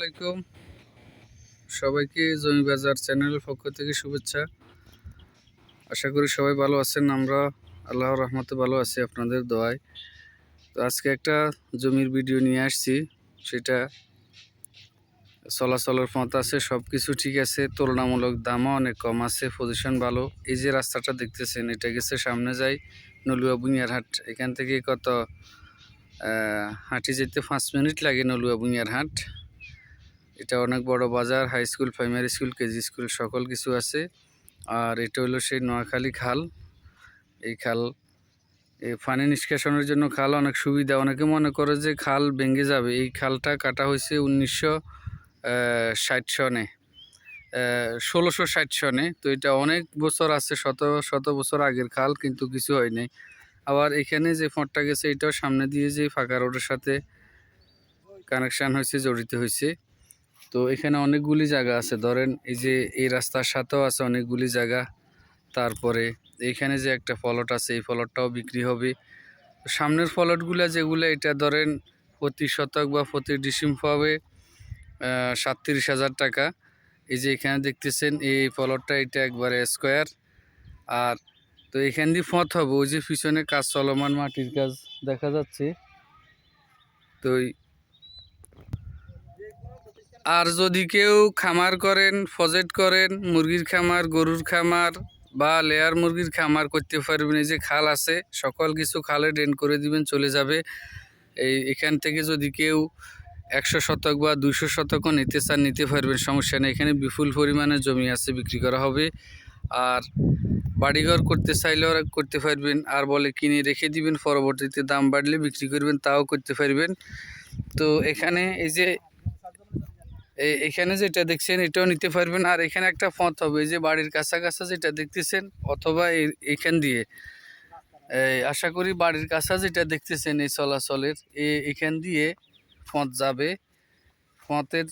আলাইকুম। সবাইকে জমি বাজার চ্যানেলের পক্ষ থেকে শুভেচ্ছা। আশা করি সবাই ভালো আছেন, আমরা আল্লাহর রহমতে ভালো আছি আপনাদের দোয়ায়। তো আজকে একটা জমির ভিডিও নিয়ে আসছি, সেটা চলাচলের পথ আছে সব কিছু ঠিক আছে, তুলনামূলক দামও অনেক কম আছে পজিশন ভালো। এই যে রাস্তাটা দেখতেছেন, এটা গেছে সামনে যাই নলুয়া বুনিয়ারহাট। এখান থেকে কত হাঁটি যেতে পাঁচ মিনিট লাগে নলুয়া বুনিয়ারহাট। এটা অনেক বড় বাজার high school primary school KG school সকল কিছু আছে। আর এটা হলো সেই নোয়াখালী খাল। এই খাল এই পানি নিষ্কাশনের জন্য খাল অনেক সুবিধা। অনেকে মনে করে যে খাল ভেঙে যাবে। এই খালটা কাটা হয়েছে উনিশশো ষাট সনে। ষোলোশো ষাট সনে। তো এটা অনেক বছর আছে, শত শত বছর আগের খাল, কিন্তু কিছু হয়নি আবার এখানে যে ফোঁটটা গেছে, এটাও সামনে দিয়ে যে ফাঁকা রোডের সাথে কানেকশান হয়েছে, জড়িত হয়েছে। তো এখানে অনেকগুলি জায়গা আছে। ধরেন এই যে এই রাস্তার সাথেও আছে অনেকগুলি জায়গা। তারপরে এইখানে যে একটা ফলট আছে, এই ফলটটাও বিক্রি হবে। সামনের ফলটগুলো যেগুলো, এটা ধরেন প্রতি শতক বা প্রতি ডিসিম পাবে সাতত্রিশ হাজার টাকা। এই যে এখানে দেখতেছেন, এই ফলটটা এটা একবারে স্কোয়ার। আর তো এখান দিয়ে ফত হবে, ওই যে পিছনে কাজ চলমান মাটির কাজ দেখা যাচ্ছে। তো আর যদি কেউ খামার করেন, ফজেট করেন, মুরগির খামার, গরুর খামার বা লেয়ার মুরগির খামার করতে পারবেন, এই যে খাল আছে, সকল কিছু খালে ড্রেন করে দিবেন, চলে যাবে। এই এখান থেকে যদি কেউ একশো শতক বা দুইশো শতকও নিতে চান, নিতে পারবেন, সমস্যা নেই। এখানে বিপুল পরিমাণে জমি আছে, বিক্রি করা হবে। আর বাড়িঘর করতে চাইলেও করতে পারবেন, আর বলে কিনে রেখে দিবেন, পরবর্তীতে দাম বাড়লে বিক্রি করবেন, তাও করতে পারবেন। তো এখানে এই যে এখানে যেটা দেখছেন, এটাও নিতে পারবেন। আর এখানে একটা পথ হবে যে বাড়ির কাছাকাছি যেটা দেখতেছেন, অথবা এইখান দিয়ে। আশা করি বাড়ির কাছা যেটা দেখতেছেন, এই চলাচলের এখান দিয়ে পথ যাবে। পথের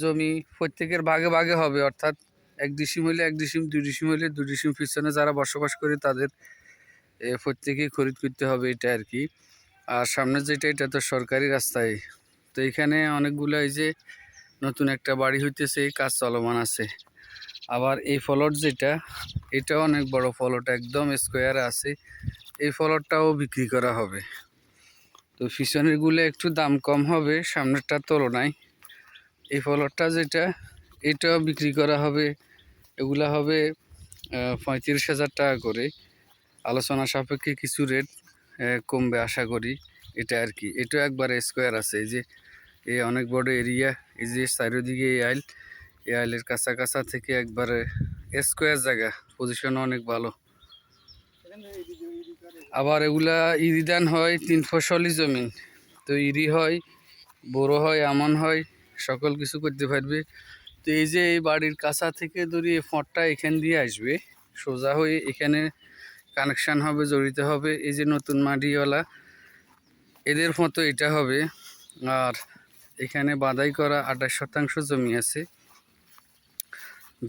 জমি প্রত্যেকের ভাগে ভাগে হবে, অর্থাৎ এক ডিসিম হইলে এক ডিসিম, দুই ডিসিম হইলে দুই ডিসিম, পিছনে যারা বসবাস করে তাদের প্রত্যেকেই খরিদ করতে হবে, এটা আর কি। আর সামনে যেটা, এটা তো সরকারি রাস্তায়। তো এখানে অনেকগুলো এই যে নতুন একটা বাড়ি হইতেছে কাজ চলমান আছে। আবার এই ফলট যেটা এটা অনেক বড় ফলট, একদম স্কোয়ারে আছে। এই ফলটটাও বিক্রি করা হবে। তো পিছনেরগুলো একটু দাম কম হবে, সামনেরটার তুলনায়। এই ফলটটা যেটা, এটাও বিক্রি করা হবে, এগুলা হবে পঁয়ত্রিশ হাজার টাকা করে। আলোচনা সাপেক্ষে কিছু রেট কমবে আশা করি, এটা আর কি। এটা একবারে স্কোয়ার আছে। যে এই অনেক বড় এরিয়া, এই যে চারিদিকে এই আইল, এই আইলের কাছা কাছা থেকে একবারে স্কোয়ার জায়গা পজিশন অনেক ভালো। আবার এগুলা ইরি ধান হয় তিন ফসলি জমিন তো ইরি হয় বড় হয়, আমন হয়, সকল কিছু করতে পারবে। তো এই যে এই বাড়ির কাছা থেকে ধরি এই ফটটা এখান দিয়ে আসবে, সোজা হয়ে এখানে কানেকশান হবে, জড়িত হবে। এই যে নতুন মাটিওয়ালা, এদের মতো এটা হবে। আর এখানে বাদাই করা আঠাশ শতাংশ জমি আছে,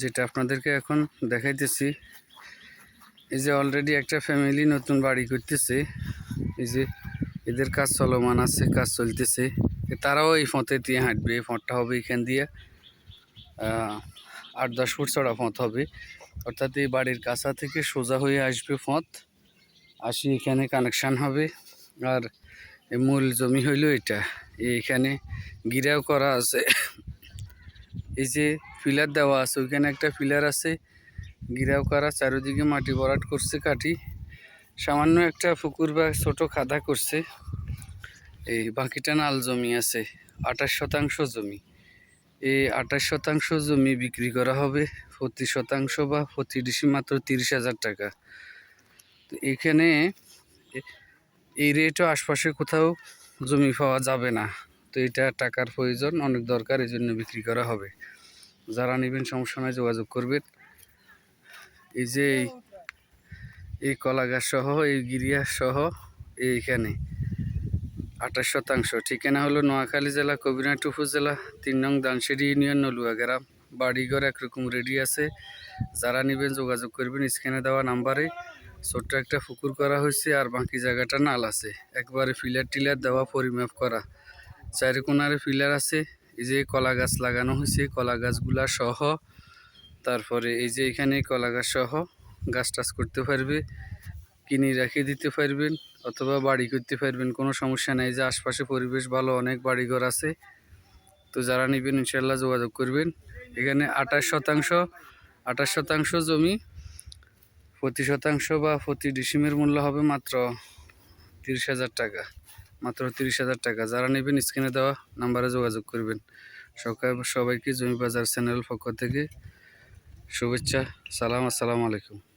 যেটা আপনাদেরকে এখন দেখাইতেছি। এই যে অলরেডি একটা ফ্যামিলি নতুন বাড়ি করতেছে, এই যে এদের কাজ চলমান আছে, কাজ চলতেছে। তারাও এই ফতে দিয়ে হাঁটবে, এই ফটটা হবে এখান দিয়ে আট দশ ফুট চড়া ফত হবে। অর্থাৎ এই বাড়ির কাছা থেকে সোজা হয়ে আসবে ফত আসি এখানে কানেকশান হবে। আর মূল জমি হইল এটা। এইখানে গিরাও করা আছে। এই যে পিলার দেওয়া আছে, ওইখানে একটা পিলার আছে। গিরাও করা, চারিদিকে মাটি ভরাট করছে কাটি সামান্য একটা পুকুর বা ছোট খাদা করছে। এই বাকিটা নাল জমি আছে, আঠাশ শতাংশ জমি। এই আঠাশ শতাংশ জমি বিক্রি করা হবে প্রতি শতাংশ বা প্রতি ডিসি মাত্র তিরিশ হাজার টাকা। তো এখানে এই রেটও আশপাশে কোথাও জমি পাওয়া যাবে না। তো এটা টাকার প্রয়োজন, অনেক দরকার এই জন্য বিক্রি করা হবে। যারা নেবেন, সমস্যা নয় যোগাযোগ করবেন। এই যে এই কলা গাছ সহ, এই গিরিয়া সহ, এইখানে আঠাশ শতাংশ। ঠিকানা হলো নোয়াখালী জেলা, কবিরহাট উপজেলা, তিন নং দানসিরি ইউনিয়ন, নলুয়া গ্রাম। বাড়িঘর একরকম রেডি আছে। যারা নেবেন, যোগাযোগ করবেন, স্ক্যানে দেওয়া নাম্বারে। ছোট্ট একটা পুকুর করা হয়েছে আর বাকি জায়গাটা নাল আছে। একবারে ফিলার টিলার দেওয়া, পরিমাপ করা। চারি কোনারে ফিলার আছে, এই যে কলা গাছ লাগানো হয়েছে, কলা গাছগুলা সহ। তারপরে এই যে এখানে কলা গাছ সহ গাছ টাছ করতে পারবে, কিনে রেখে দিতে পারবেন অথবা বাড়ি করতে পারবেন, কোনো সমস্যা নাই। যে আশপাশে পরিবেশ ভালো, অনেক বাড়িঘর আছে। তো যারা নেবেন ইনশাল্লাহ যোগাযোগ করবেন। এখানে আঠাশ শতাংশ আঠাশ শতাংশ জমি প্রতি শতাংশ বা প্রতি ডিসিমের মূল্য হবে মাত্র তিরিশ হাজার টাকা। মাত্র তিরিশ হাজার টাকা। যারা নেবেন, স্ক্রিনে দেওয়া নাম্বারে যোগাযোগ করবেন। সকাল, সবাইকে জমি বাজার চ্যানেল পক্ষ থেকে শুভেচ্ছা। সালাম, আসসালামু আলাইকুম।